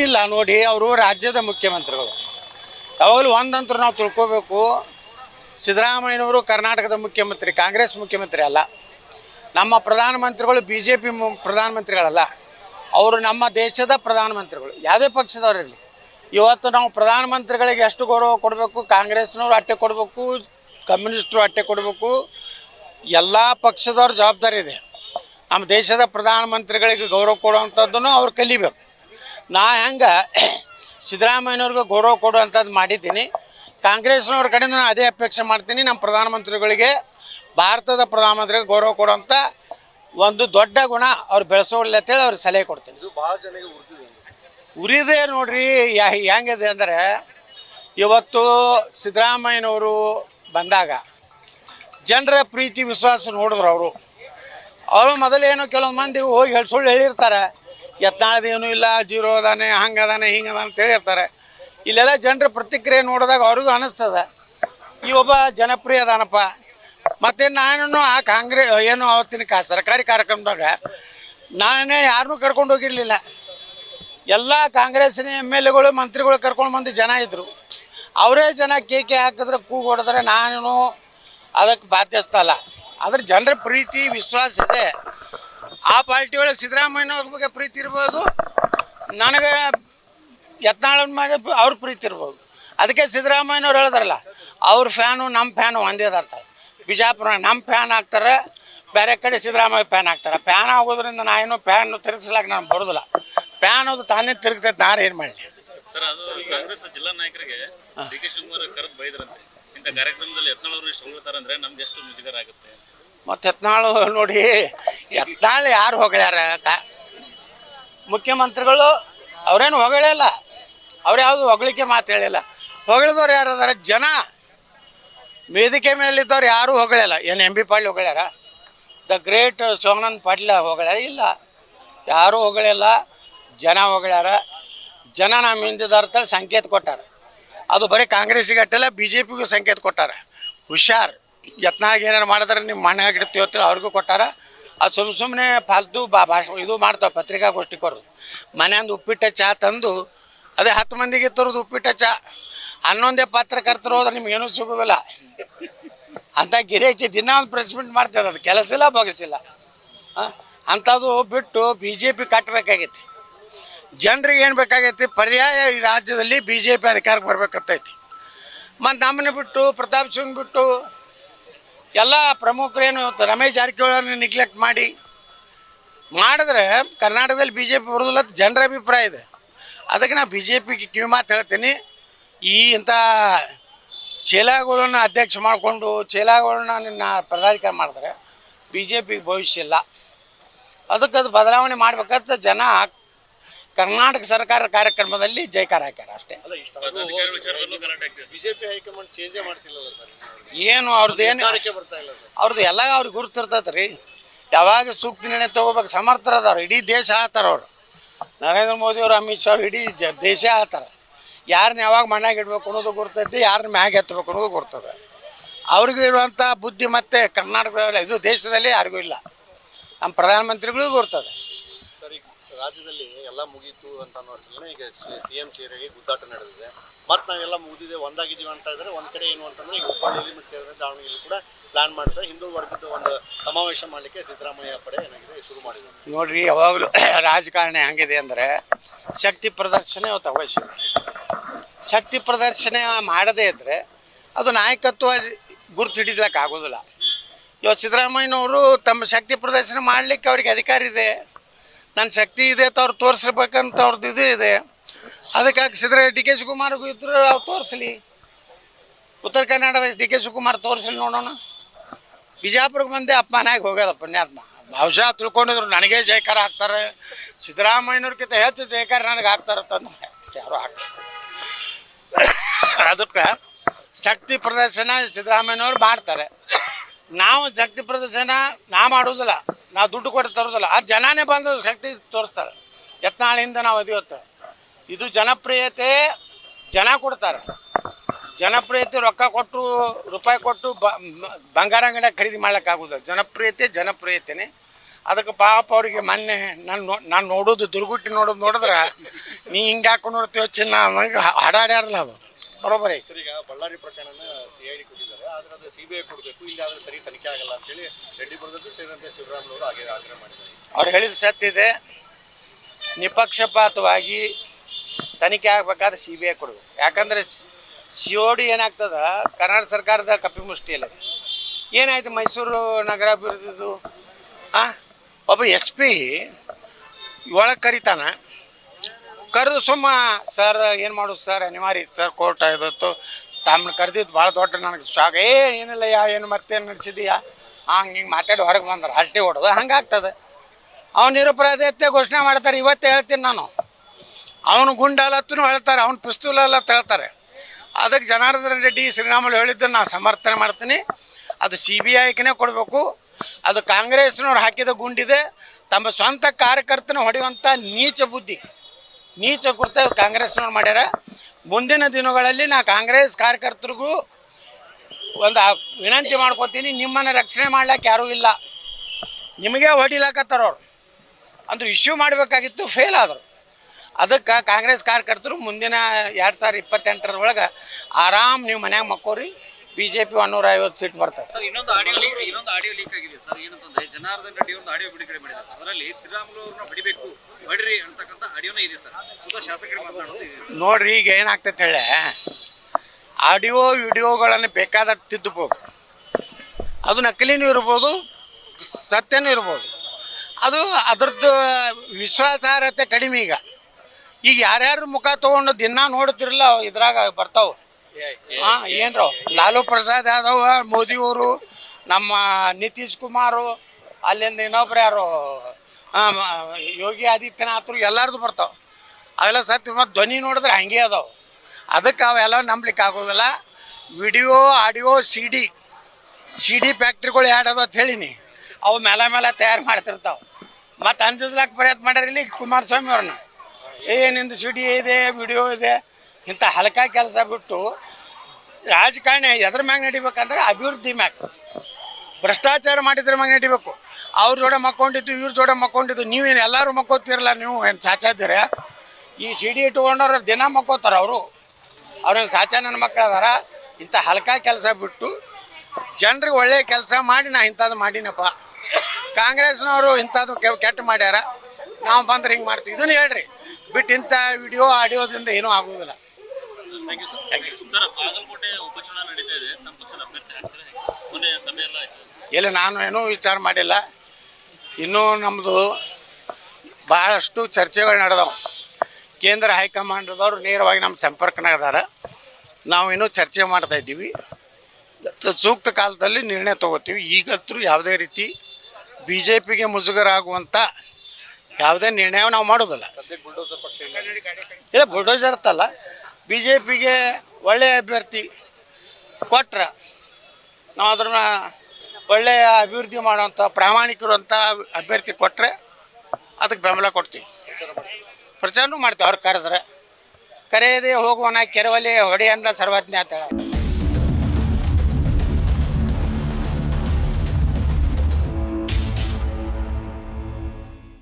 ಏನಿಲ್ಲ ನೋಡಿ ಅವರು ರಾಜ್ಯದ ಮುಖ್ಯಮಂತ್ರಿಗಳು. ಯಾವಾಗಲೂ ಒಂದಂತರ ನಾವು ತಿಳ್ಕೋಬೇಕು, ಸಿದ್ದರಾಮಯ್ಯನವರು ಕರ್ನಾಟಕದ ಮುಖ್ಯಮಂತ್ರಿ, ಕಾಂಗ್ರೆಸ್ ಮುಖ್ಯಮಂತ್ರಿ ಅಲ್ಲ. ನಮ್ಮ ಪ್ರಧಾನಮಂತ್ರಿಗಳು ಬಿ ಜೆ ಪಿ ಪ್ರಧಾನಮಂತ್ರಿಗಳಲ್ಲ. ಅವರು ನಮ್ಮ ದೇಶದ ಪ್ರಧಾನಮಂತ್ರಿಗಳು. ಯಾವುದೇ ಪಕ್ಷದವರಿರಲಿ ಇವತ್ತು ನಾವು ಪ್ರಧಾನಮಂತ್ರಿಗಳಿಗೆ ಎಷ್ಟು ಗೌರವ ಕೊಡಬೇಕು, ಕಾಂಗ್ರೆಸ್ನವರು ಅಟ್ಟೆ ಕೊಡಬೇಕು, ಕಮ್ಯುನಿಸ್ಟ್ರು ಅಟ್ಟೆ ಕೊಡಬೇಕು, ಎಲ್ಲ ಪಕ್ಷದವ್ರ ಜವಾಬ್ದಾರಿ ಇದೆ. ನಮ್ಮ ದೇಶದ ಪ್ರಧಾನಮಂತ್ರಿಗಳಿಗೆ ಗೌರವ ಕೊಡುವಂಥದ್ದನ್ನು ಅವ್ರು ಕಲಿಬೇಕು. ನಾ ಹೆಂಗೆ ಸಿದ್ದರಾಮಯ್ಯವ್ರಿಗೂ ಗೌರವ ಕೊಡುವಂಥದ್ದು ಮಾಡಿದ್ದೀನಿ. ಕಾಂಗ್ರೆಸ್ನವ್ರ ಕಡೆಯಿಂದ ನಾನು ಅದೇ ಅಪೇಕ್ಷೆ ಮಾಡ್ತೀನಿ. ನಮ್ಮ ಪ್ರಧಾನಮಂತ್ರಿಗಳಿಗೆ ಭಾರತದ ಪ್ರಧಾನಮಂತ್ರಿಗೆ ಗೌರವ ಕೊಡುವಂಥ ಒಂದು ದೊಡ್ಡ ಗುಣ ಅವ್ರು ಬೆಳೆಸೋಲ್ಲ ಅಂತೇಳಿ ಅವ್ರಿಗೆ ಸಲಹೆ ಕೊಡ್ತೀನಿ. ಉರಿದೇ ನೋಡ್ರಿ ಹೆಂಗಿದೆ ಅಂದರೆ ಇವತ್ತು ಸಿದ್ದರಾಮಯ್ಯನವರು ಬಂದಾಗ ಜನರ ಪ್ರೀತಿ ವಿಶ್ವಾಸ ನೋಡಿದ್ರು ಅವರು. ಅವರು ಮೊದಲೇನು ಕೆಲವು ಮಂದಿ ಹೋಗಿ ಹೇಳಿ ಸುಳ್ಳು ಹೇಳಿರ್ತಾರೆ. ಯತ್ನಾಳದ ಏನೂ ಇಲ್ಲ, ಜೀರೋ ಅದಾನೆ, ಹಂಗೆ ಅದಾನೆ, ಹಿಂಗೆ ಅದಾನೆ ಅಂತ ಹೇಳಿರ್ತಾರೆ. ಇಲ್ಲೆಲ್ಲ ಜನರ ಪ್ರತಿಕ್ರಿಯೆ ನೋಡಿದಾಗ ಅವ್ರಿಗೂ ಅನ್ನಿಸ್ತದೆ ಈ ಒಬ್ಬ ಜನಪ್ರಿಯ ಅದಾನಪ್ಪ. ಮತ್ತು ನಾನು ಆ ಕಾಂಗ್ರೆ, ಏನು ಅವತ್ತಿನ ಕಾ, ಸರ್ಕಾರಿ ಕಾರ್ಯಕ್ರಮದಾಗ ನಾನೇ ಯಾರನ್ನೂ ಕರ್ಕೊಂಡು ಹೋಗಿರಲಿಲ್ಲ. ಎಲ್ಲ ಕಾಂಗ್ರೆಸ್ಸಿನ ಎಂ ಎಲ್ ಎಗಳು, ಮಂತ್ರಿಗಳು ಕರ್ಕೊಂಡು ಬಂದು ಜನ ಇದ್ದರು ಅವರೇ ಜನ ಕೇಕೆ ಹಾಕಿದ್ರೆ ಕೂಗು ಹೊಡೆದ್ರೆ ನಾನು ಅದಕ್ಕೆ ಬಾಧ್ಯಸ್ಥಲ್ಲ ಆದ್ರೆ ಜನರ ಪ್ರೀತಿ, ವಿಶ್ವಾಸ ಇದೆ. ಆ ಪಾರ್ಟಿ ಒಳಗೆ ಸಿದ್ದರಾಮಯ್ಯನವ್ರ ಬಗ್ಗೆ ಪ್ರೀತಿ ಇರ್ಬೋದು. ನನಗೆ ಯತ್ನಾಳನ ಮ್ಯಾಗ ಅವ್ರ ಪ್ರೀತಿ ಇರ್ಬೋದು. ಅದಕ್ಕೆ ಸಿದ್ದರಾಮಯ್ಯನವ್ರು ಹೇಳಿದ್ರಲ್ಲ ಅವ್ರ ಫ್ಯಾನು ನಮ್ಮ ಫ್ಯಾನು ಒಂದೇ ಅದಾರ್ತಾರೆ ಬಿಜಾಪುರ ನಮ್ಮ ಫ್ಯಾನ್ ಹಾಕ್ತಾರೆ ಬೇರೆ ಕಡೆ ಸಿದ್ದರಾಮಯ್ಯ ಫ್ಯಾನ್ ಹಾಕ್ತಾರೆ ಫ್ಯಾನ್ ಆಗೋದ್ರಿಂದ ನಾ ಏನು ಫ್ಯಾನ್ ತಿರುಗಿಸ್ಲಾಕ ನಾನು ಬರೋದಿಲ್ಲ. ಫ್ಯಾನ್ ಅದು ತಾನೇ ತಿರುಗ್ತೈತೆ ನಾನು ಏನು ಮಾಡಲಿ. ಸರ್ ಅದು ಕಾಂಗ್ರೆಸ್ ಜಿಲ್ಲಾ ನಾಯಕರಿಗೆ ಡಿ ಕೆ ಶಿವಕುಮಾರ್ ಕರೆದು ಬೈದ್ರಂತೆ. ಇಂಥ ಕಾರ್ಯಕ್ರಮದಲ್ಲಿ ಯತ್ನಾಳ್ ಅವರು ಇಷ್ಟು ಹೊಗಳ್ತಾರಂದ್ರೆ ನಮ್ಗೆ ಎಷ್ಟು ಮುಜುಗರ ಆಗುತ್ತೆ ಮತ್ತು ಯತ್ನಾಳು ನೋಡಿ ಯತ್ನಾಳು ಯಾರು ಹೊಗಳ್ಯಾರ ಮುಖ್ಯಮಂತ್ರಿಗಳು ಅವರೇನು ಹೊಗಳಿಲ್ಲ. ಅವ್ರು ಯಾವುದು ಹೊಗಳಿಕೆ ಮಾತು ಹೇಳಿಲ್ಲ. ಹೊಗಳಿದವ್ರು ಯಾರು ಅದಾರ? ಜನ. ವೇದಿಕೆ ಮೇಲಿದ್ದವ್ರು ಯಾರೂ ಹೊಗಳಿಲ್ಲ. ಏನು ಎಂ ಬಿ ಪಾಟೀಲ್ ಹೊಗಳ್ಯಾರ ದ ಗ್ರೇಟ್ ಸೋಮನಂದ್ ಪಾಟೀಲ್ ಹೊಗಳ್ಯಾರ ಇಲ್ಲ. ಯಾರೂ ಹೊಗಳಿಲ್ಲ. ಜನ ಹೊಗಳ್ಯಾರ ಜನ ನಮ್ಮ ಹಿಂದಿದಾರ ಸಂಕೇತ ಕೊಟ್ಟಾರ. ಅದು ಬರೀ ಕಾಂಗ್ರೆಸ್ಸಿಗೆ ಅಟ್ಟಲ್ಲ ಬಿ ಜೆ ಪಿಗೂ ಸಂಕೇತ ಕೊಟ್ಟಾರ. ಹುಷಾರ್. ಯತ್ನಾಗ ಏನೇನು ಮಾಡಿದ್ರೆ ನಿಮ್ಮ ಮಣ್ಣಾಗಿಡ್ತೀವಿ ಅವ್ರಿಗೂ ಕೊಟ್ಟಾರ. ಅದು ಸುಮ್ಮ ಸುಮ್ಮನೆ ಫಾಲ್ತು ಬಾ ಭಾಷ ಇದು ಮಾಡ್ತಾವೆ ಪತ್ರಿಕಾಗೋಷ್ಠಿ ಕೊಡೋದು ಮನೆಯಿಂದ ಉಪ್ಪಿಟ್ಟ ಚಹಾ ತಂದು, ಅದೇ ಹತ್ತು ಮಂದಿಗೆ ತರೋದು ಉಪ್ಪಿಟ್ಟ ಚಹಾ ಹನ್ನೊಂದೇ ಪತ್ರಕರ್ತರು ಹೋದ್ರೆ ನಿಮ್ಗೇನೂ ಸಿಗೋದಿಲ್ಲ. ಅಂಥ ಗಿರೇಕಿ ದಿನ ಒಂದು ಪ್ರೆಸ್ ಮೀಟ್ ಮಾಡ್ತದೆ ಅದು ಕೆಲಸ ಇಲ್ಲ ಬಗಸಿಲ್ಲ ಅಂಥದ್ದು ಬಿಟ್ಟು ಬಿ ಜೆ ಪಿ ಕಟ್ಟಬೇಕಾಗೈತಿ ಜನರಿಗೆ ಏನು ಬೇಕಾಗೈತಿ? ಪರ್ಯಾಯ ಈ ರಾಜ್ಯದಲ್ಲಿ ಬಿ ಜೆ ಪಿ ಅಧಿಕಾರಕ್ಕೆ ಬರಬೇಕಂತೈತಿ. ಮತ್ತು ನಮ್ಮನ್ನ ಬಿಟ್ಟು, ಪ್ರತಾಪ್ ಸಿಂಗ್ ಬಿಟ್ಟು ಎಲ್ಲ ಪ್ರಮುಖರೇನು ರಮೇಶ್ ಜಾರಕಿಹೊಳಿ ನೆಗ್ಲೆಕ್ಟ್ ಮಾಡಿ ಮಾಡಿದ್ರೆ ಕರ್ನಾಟಕದಲ್ಲಿ ಬಿ ಜೆ ಪಿ ಬರೋದಿಲ್ಲ ಅಂತ ಜನರ ಅಭಿಪ್ರಾಯ ಇದೆ. ಅದಕ್ಕೆ ನಾನು ಬಿ ಜೆ ಪಿಗೆ ಕಿವಿ ಮಾತು ಹೇಳ್ತೀನಿ. ಈ ಇಂಥ ಚೇಲಾಗಳನ್ನ ಅಧ್ಯಕ್ಷ ಮಾಡಿಕೊಂಡು ಚೇಲಾಗಳನ್ನ ನಿನ್ನ ಪ್ರಧಾನಿಕಾರ ಮಾಡಿದ್ರೆ ಬಿ ಜೆ ಪಿಗೆ ಭವಿಷ್ಯ ಇಲ್ಲ. ಅದಕ್ಕೆ ಅದು ಬದಲಾವಣೆ ಮಾಡ್ಬೇಕಂತ ಜನ ಕರ್ನಾಟಕ ಸರ್ಕಾರ ಕಾರ್ಯಕ್ರಮದಲ್ಲಿ ಜೈಕಾರ ಹಾಕ್ಯಾರ ಅಷ್ಟೇ. ಬಿಜೆಪಿ ಹೈಕಮಾಂಡ್ ಚೇಂಜೇ ಸರ್ ಏನು ಅವ್ರದ್ದು ಏನು ಬರ್ತಾ ಇಲ್ಲ ಸರ್. ಅವ್ರದ್ದು ಎಲ್ಲ ಅವ್ರಿಗೆ ಗುರುತಿರ್ತೈತೆ ರೀ ಯಾವಾಗ ಸೂಕ್ತ ನಿರ್ಣಯ ತಗೋಬೇಕು ಸಮರ್ಥರ ಅದಾರ ಇಡೀ ದೇಶ ಆತಾರ ಅವರು. ನರೇಂದ್ರ ಮೋದಿ ಅವರು ಅಮಿತ್ ಶಾ ಅವ್ರು ಇಡೀ ಜ ದೇಶ ಆತಾರ ಯಾರನ್ನ ಯಾವಾಗ ಮಣ್ಣಾಗ ಇಡ್ಬೇಕು ಅನ್ನೋದು ಗುರ್ತೈತಿ ಯಾರನ್ನ ಮ್ಯಾಗ ಎತ್ತಬೇಕು ಅನ್ನೋದು ಗುರ್ತದೆ. ಅವ್ರಿಗೂ ಇರುವಂಥ ಬುದ್ಧಿ ಮತ್ತೆ ಕರ್ನಾಟಕದಲ್ಲಿ ಇದು ದೇಶದಲ್ಲಿ ಯಾರಿಗೂ ಇಲ್ಲ. ನಮ್ಮ ಪ್ರಧಾನಮಂತ್ರಿಗಳಿಗೂ ಗುರ್ತದೆ. ರಾಜ್ಯದಲ್ಲಿ ಎಲ್ಲ ಮುಗೀತು ಅಂತ ಅನ್ನೋ ಅಷ್ಟರಲ್ಲೇ ಈಗ ಸಿ ಎಂ ಸೇರಿಗೆ ಗುದ್ದಾಟ ನಡೆದಿದೆ. ಮತ್ತೆ ನಾವೆಲ್ಲ ಮುಗಿದಿದೆ, ಒಂದಾಗಿದ್ದೀವಿ ಅಂತ ಇದ್ರೆ ಒಂದು ಕಡೆ ಏನು ಅಂತಂದರೆ ಈಗ ಹುಬ್ಬಳ್ಳಿಯಲ್ಲಿ ಮತ್ತು ಸೇರಿದ್ರೆ ದಾವಣಗೆರೆಯಲ್ಲಿ ಕೂಡ ಪ್ಲಾನ್ ಮಾಡ್ತಾರೆ ಹಿಂದೂ ವರ್ಗದ ಒಂದು ಸಮಾವೇಶ ಮಾಡಲಿಕ್ಕೆ ಸಿದ್ದರಾಮಯ್ಯ ಪಡೆ ಏನಾಗಿದೆ ಶುರು ಮಾಡಿದ್ದಾರೆ. ನೋಡಿರಿ, ಯಾವಾಗಲೂ ರಾಜಕಾರಣ ಹೆಂಗಿದೆ ಅಂದರೆ ಶಕ್ತಿ ಪ್ರದರ್ಶನ ಇವತ್ತು ಅವಶ್ಯ. ಶಕ್ತಿ ಪ್ರದರ್ಶನ ಮಾಡದೇ ಇದ್ದರೆ ಅದು ನಾಯಕತ್ವ ಗುರುತು ಹಿಡಿದಕ್ಕೆ ಆಗೋದಿಲ್ಲ ಇವತ್ತು ಸಿದ್ದರಾಮಯ್ಯನವರು ತಮ್ಮ ಶಕ್ತಿ ಪ್ರದರ್ಶನ ಮಾಡಲಿಕ್ಕೆ ಅವರಿಗೆ ಅಧಿಕಾರ ಇದೆ. ನನ್ನ ಶಕ್ತಿ ಇದೆ ಅಂತ ಅವ್ರು ತೋರಿಸ್ಬೇಕಂತ ಅವ್ರದ್ದು ಇದು ಇದೆ. ಅದಕ್ಕೆ ಹಾಕ್ಸಿದ್ರೆ ಡಿ ಕೆ ಶಿವಕುಮಾರ್ಗೂ ಇದ್ರು ಅವ್ರು ತೋರಿಸಲಿ. ಉತ್ತರ ಕನ್ನಡದ ಡಿ ಕೆ ಶಿವಕುಮಾರ್ ತೋರಿಸಲಿ ನೋಡೋಣ. ಬಿಜಾಪುರಕ್ಕೆ ಬಂದೆ ಅಪಮಾನ ಆಗಿ ಹೋಗ್ಯದ ಪುಣ್ಯಾತ್ಮ. ಬಹುಶಃ ತಿಳ್ಕೊಂಡಿದ್ರು ನನಗೆ ಜಯಕಾರ ಹಾಕ್ತಾರೆ. ಸಿದ್ದರಾಮಯ್ಯನವ್ರಿಗಿಂತ ಹೆಚ್ಚು ಜಯಕಾರ ನನಗೆ ಹಾಕ್ತಾರೆ ಅಂತಂದ್ರೆ ಯಾರು ಹಾಕ್ತಾರೆ ಅದಕ್ಕೆ ಶಕ್ತಿ ಪ್ರದರ್ಶನ ಸಿದ್ದರಾಮಯ್ಯನವ್ರು ಮಾಡ್ತಾರೆ. ನಾವು ಶಕ್ತಿ ಪ್ರದರ್ಶನ ನಾ ಮಾಡುವುದಿಲ್ಲ. ನಾವು ದುಡ್ಡು ಕೊಟ್ಟು ತರೋದಿಲ್ಲ ಆ ಜನನೇ ಬಂದು ಶಕ್ತಿ ತೋರಿಸ್ತಾರೆ. ಯತ್ನಾಳಿಂದ ನಾವು ಅದಿವತ್ತು ಇದು ಜನಪ್ರಿಯತೆ ಜನ ಕೊಡ್ತಾರೆ. ಜನಪ್ರಿಯತೆ ರೊಕ್ಕ ಕೊಟ್ಟು, ರೂಪಾಯಿ ಕೊಟ್ಟು ಬಂಗಾರ ಅಂಗಡಿ ಖರೀದಿ ಮಾಡ್ಲಿಕ್ಕಾಗೋದಿಲ್ಲ ಜನಪ್ರಿಯತೆ ಜನಪ್ರಿಯತೆನೆ. ಅದಕ್ಕೆ ಪಾಪ ಅವರಿಗೆ ಮೊನ್ನೆ ನಾನು ನಾನು ನೋಡೋದು ದುರ್ಗುಟ್ಟಿ ನೋಡೋದು ನೋಡಿದ್ರೆ, ನೀ ಹಿಂಗೆ ಹಾಕೊಂಡು ನೋಡ್ತೀವೋ ಚಿನ್ನ ಹಾಡಾಡ್ಯಾರಲ್ಲ ಅದು. ಬರೋಬ್ಬರಿ. ಐತಿ ಸರ್ ಈಗ ಬಳ್ಳಾರಿ ಪ್ರಕರಣನ ಸಿ ಐ ಡಿ ಕೊಟ್ಟಿದ್ದಾರೆ. ಆದ್ರೆ ಅದು ಸಿ ಬಿ ಐ ಕೊಡಬೇಕು ಇಲ್ಲಿ ಆದ್ರೆ ಸರಿ ತನಿಖೆ ಆಗಲ್ಲ ಅಂತೇಳಿ ರೆಡ್ಡಿ ಬರೆದದ್ದು ಸೇರಿದಂತೆ ಶಿವರಾಮನವರು ಹಾಗೆ ಆಗ್ರಹ ಮಾಡಿದ್ದಾರೆ. ಅವ್ರು ಹೇಳಿದ ಸತ್ಯ ಇದೆ. ನಿಪಕ್ಷಪಾತವಾಗಿ ತನಿಖೆ ಆಗ್ಬೇಕಾದ್ರೆ ಸಿ ಬಿ ಐ ಕೊಡಬೇಕು. ಯಾಕಂದ್ರೆ ಸಿ ಒ ಡಿ ಏನಾಗ್ತದ? ಕರ್ನಾಟಕ ಸರ್ಕಾರದ ಕಪ್ಪಿ ಮುಷ್ಟಿಯಲ್ಲಿ. ಏನಾಯ್ತು ಮೈಸೂರು ನಗರಾಭಿವೃದ್ಧಿದು? ಆ? ಒಬ್ಬ ಎಸ್ ಪಿ ಒಳಗೆ ಕರಿತಾನ. ಕರೆದು ಸುಮ್ಮ, ಸರ್, ಏನು ಮಾಡೋದು ಸರ್? ಅನಿವಾರ್ಯ ಸರ್, ಕೋರ್ಟ್ ಆಯ್ದತ್ತು ತಮ್ಮನ್ನ ಕರೆದಿದ್ದು ಭಾಳ ದೊಡ್ಡ ನನಗೆ ಶಾಕ್. ಏ ಏನಿಲ್ಲ ಯಾ ಏನು ಮತ್ತೇನು ನಡೆಸಿದೀಯಾ? ಹಂಗೆ ಹಿಂಗೆ ಮಾತಾಡಿ ಹೊರಗೆ ಬಂದ್ರೆ. ಹಲ್ಟಿ ಹೊಡೆದು ಹಂಗಾಗ್ತದೆ ಅವ್ನು ನಿರಪರಾಧಿಯತೆ ಘೋಷಣೆ ಮಾಡ್ತಾರೆ. ಇವತ್ತು ಹೇಳ್ತೀನಿ ನಾನು. ಅವನು ಗುಂಡಲತ್ತೂ ಹೇಳ್ತಾರೆ, ಅವ್ನು ಪಿಸ್ತೂಲಲ್ಲ ಹೇಳ್ತಾರೆ. ಅದಕ್ಕೆ ಜನಾರ್ದನ ರೆಡ್ಡಿ ಶ್ರೀರಾಮುಲು ಹೇಳಿದ್ದನ್ನು ನಾನು ಸಮರ್ಥನೆ ಮಾಡ್ತೀನಿ. ಅದು ಸಿ ಬಿ ಐಗೆ ಕೊಡಬೇಕು. ಅದು ಕಾಂಗ್ರೆಸ್ನವ್ರು ಹಾಕಿದ ಗುಂಡಿದೆ. ತಮ್ಮ ಸ್ವಂತ ಕಾರ್ಯಕರ್ತನ ಹೊಡೆಯುವಂಥ ನೀಚ ಬುದ್ಧಿ. ನೀಚ ಕುರ್ತ ಕಾಂಗ್ರೆಸ್ನವ್ರು ಮಾಡ್ಯಾರ. ಮುಂದಿನ ದಿನಗಳಲ್ಲಿ ನಾ ಕಾಂಗ್ರೆಸ್ ಕಾರ್ಯಕರ್ತರಿಗೂ ಒಂದು ವಿನಂತಿ ಮಾಡ್ಕೊತೀನಿ, ನಿಮ್ಮನ್ನು ರಕ್ಷಣೆ ಮಾಡ್ಲಿಕ್ಕೆ ಯಾರೂ ಇಲ್ಲ. ನಿಮಗೆ ಹೊಡಿಲಾಕತ್ತಾರ ಅವ್ರು. ಅಂದ್ರೆ ಇಶ್ಯೂ ಮಾಡಬೇಕಾಗಿತ್ತು ಫೇಲ್ ಆದರು. ಅದಕ್ಕೆ ಕಾಂಗ್ರೆಸ್ ಕಾರ್ಯಕರ್ತರು ಮುಂದಿನ ಎರಡು ಸಾವಿರದ ಇಪ್ಪತ್ತೆಂಟರೊಳಗೆ ಆರಾಮ್ ನೀವು ಮನ್ಯಾಗ ಮಕ್ಕೋರಿ. ಬಿ ಜೆ ಪಿ ಒನ್ನೂರ ಐವತ್ತು ಸೀಟ್ ಬರ್ತದೆ. ಸರ್ ಇನ್ನೊಂದು ಆಡಿಯೋ ಲೀಕ್ ಇನ್ನೊಂದು ಆಡಿಯೋ ಲೀಕ್ ಆಗಿದೆ ಸರ್. ಏನಂತಂದ್ರೆ ಜನಾರ್ದನ್ ರೆಡ್ಡಿ ಒಂದು ಆಡಿಯೋ ಬಿಡುಗಡೆ ಮಾಡಿದ್ದಾರೆ ಸರ್. ಅದರಲ್ಲಿ ಶ್ರೀರಾಮುಲು ಅವ್ರನ್ನ ಹೊಡಿಬೇಕು ಹೊಡ್ರಿ ಅಂತಕ್ಕಂಥ ಆಡಿಯೋನೇ ಇದೆ ಸರ್. ಸುಧಾ ಶಾಸಕರು ಮಾತನಾಡೋದು ಇದೆ ನೋಡ್ರಿ ಈಗ ಏನಾಗ್ತೈತೆ ಹೇಳಿ ಆಡಿಯೋ ವಿಡಿಯೋಗಳನ್ನು ಬೇಕಾದಷ್ಟು ತಿದ್ದಬೋದು. ಅದು ನಕಲಿನೂ ಇರ್ಬೋದು ಸತ್ಯನೂ ಇರ್ಬೋದು. ಅದು ಅದ್ರದ್ದು ವಿಶ್ವಾಸಾರ್ಹತೆ ಕಡಿಮೆ ಈಗ. ಈಗ ಯಾರ್ಯಾರು ಮುಖ ತೊಗೊಂಡು ದಿನ ನೋಡ್ತಿರಲ್ಲ ಇದ್ರಾಗ ಬರ್ತಾವೆ. ಹಾಂ, ಏನ್ರು, ಲಾಲು ಪ್ರಸಾದ್ ಯಾದವ್ ಮೋದಿಯವರು ನಮ್ಮ ನಿತೀಶ್ ಕುಮಾರು, ಅಲ್ಲಿಂದ ಇನ್ನೊಬ್ರು ಯಾರು ಯೋಗಿ ಆದಿತ್ಯನಾಥರು ಎಲ್ಲರದು ಬರ್ತಾವೆ. ಅವೆಲ್ಲ ಸತ್ಯ, ಮತ್ತು ಧ್ವನಿ ನೋಡಿದ್ರೆ ಹಂಗೆ ಅದಾವೆ. ಅದಕ್ಕೆ ಅವೆಲ್ಲ ನಂಬ್ಲಿಕ್ಕೆ ಆಗೋದಿಲ್ಲ. Video, audio, C D C D ಫ್ಯಾಕ್ಟ್ರಿಗಳು ಎರಡು ಅಂತ ಹೇಳಿನಿ. ಅವು ಮೇಲೆ ಮೇಲೆ ತಯಾರು ಮಾಡ್ತಿರ್ತಾವೆ. ಮತ್ತು ಅಂಜಿಸ್ಲಾಕ್ ಪ್ರಯತ್ನ ಮಾಡ್ಯಾರ ಇಲ್ಲಿ ಕುಮಾರಸ್ವಾಮಿ ಅವ್ರನ್ನ. ಏ, ನಿಂದು ಸಿ ಡಿ ಇದೆ, ವಿಡಿಯೋ ಇದೆ ಇಂಥ ಹಲಕ ಕೆಲಸ ಬಿಟ್ಟು ರಾಜಕಾರಣ ಎದ್ರ ಮ್ಯಾಗ ನಡಿಬೇಕಂದ್ರೆ ಅಭಿವೃದ್ಧಿ ಮ್ಯಾಗ. ಭ್ರಷ್ಟಾಚಾರ ಮಾಡಿದ್ರ ಮ್ಯಾಗ ನಡಿಬೇಕು. ಅವ್ರ ಜೋಡ ಮಕ್ಕೊಂಡಿದ್ದು, ಇವ್ರ ಜೋಡ ಮಕ್ಕೊಂಡಿದ್ದು, ನೀವೇನು ಎಲ್ಲರೂ ಮಕ್ಕೋತಿರಲ್ಲ ನೀವು ಏನು ಸಾಚಾದಿರ? ಈ ಸಿ ಡಿ ಇಟ್ಕೊಂಡವ್ರು ದಿನ ಮಕ್ಕೋತಾರ ಅವರು. ಅವ್ರೇನು ಸಾಚಾ ನನ್ನ ಮಕ್ಳು ಅದಾರ ಇಂಥ ಹಲಕ ಕೆಲಸ ಬಿಟ್ಟು ಜನರಿಗೆ ಒಳ್ಳೆಯ ಕೆಲಸ ಮಾಡಿ ನಾ ಇಂಥದ್ದು ಮಾಡಿನಪ್ಪ. ಕಾಂಗ್ರೆಸ್ನವರು ಇಂಥದ್ದು ಕೆಟ್ಟ ಮಾಡ್ಯಾರ. ನಾವು ಬಂದ್ರೆ ಹಿಂಗೆ ಮಾಡ್ತೀವಿ. ಇದನ್ನು ಹೇಳ್ರಿ. ಬಿಟ್ಟು ಇಂಥ ವಿಡಿಯೋ, ಆಡಿಯೋದಿಂದ ಏನೂ ಆಗೋದಿಲ್ಲ. ಸರ್ ಬಾಗಲಕೋಟೆ ಉಪಚುನಾವಣೆ ನಡೀತಾ ಇದೆ. ನಮ್ಮ ಪಕ್ಷದ ಅಭ್ಯರ್ಥಿ ಹಾಕ್ತಾರೆ ಮೊನ್ನೆ ಸಭೆ ಎಲ್ಲ ಆಯ್ತು. ಇಲ್ಲ ನಾನು ಏನೂ ವಿಚಾರ ಮಾಡಿಲ್ಲ. ಇನ್ನೂ ನಮ್ಮದು ಭಾಳಷ್ಟು ಚರ್ಚೆಗಳು ನಡೆದವು. ಕೇಂದ್ರ ಹೈಕಮಾಂಡ್ದವರು ನೇರವಾಗಿ ನಮ್ಮ ಸಂಪರ್ಕನಾಗ ಅದಾರ. ನಾವು ಇನ್ನೂ ಚರ್ಚೆ ಮಾಡ್ತಾ ಇದ್ದೀವಿ. ಸೂಕ್ತ ಕಾಲದಲ್ಲಿ ನಿರ್ಣಯ ತಗೋತೀವಿ. ಈಗಂತೂ ಯಾವುದೇ ರೀತಿ ಬಿ ಜೆ ಪಿಗೆ ಮುಜುಗರ ಆಗುವಂಥ ಯಾವುದೇ ನಿರ್ಣಯ ನಾವು ಮಾಡೋದಿಲ್ಲ. ಸದ್ಯಕ್ಕೆ ಬುಲ್ಡೋಸರ್ ಪಕ್ಷ ಇಲ್ಲ. ಇಲ್ಲ ಬುಲ್ಡೋಜರ್ ಅಂತಲ್ಲ ಬಿ ಜೆ ಪಿಗೆ ಒಳ್ಳೆಯ ಅಭ್ಯರ್ಥಿ ಕೊಟ್ರೆ ನಾವು ಅದನ್ನ ಒಳ್ಳೆಯ ಅಭಿವೃದ್ಧಿ ಮಾಡುವಂಥ ಪ್ರಾಮಾಣಿಕರು ಅಂತ ಅಭ್ಯರ್ಥಿ ಕೊಟ್ಟರೆ ಅದಕ್ಕೆ ಬೆಂಬಲ ಕೊಡ್ತೀವಿ. ಪ್ರಚಾರನೂ ಮಾಡ್ತೀವಿ ಅವ್ರು ಕರೆದ್ರೆ. ಕರೆಯದೇ ಹೋಗುವನ ಕೆರವಲ್ಲಿ ಹೊಡೆಯಂದ ಸರ್ವಜ್ಞ ಅಂತ ಹೇಳ.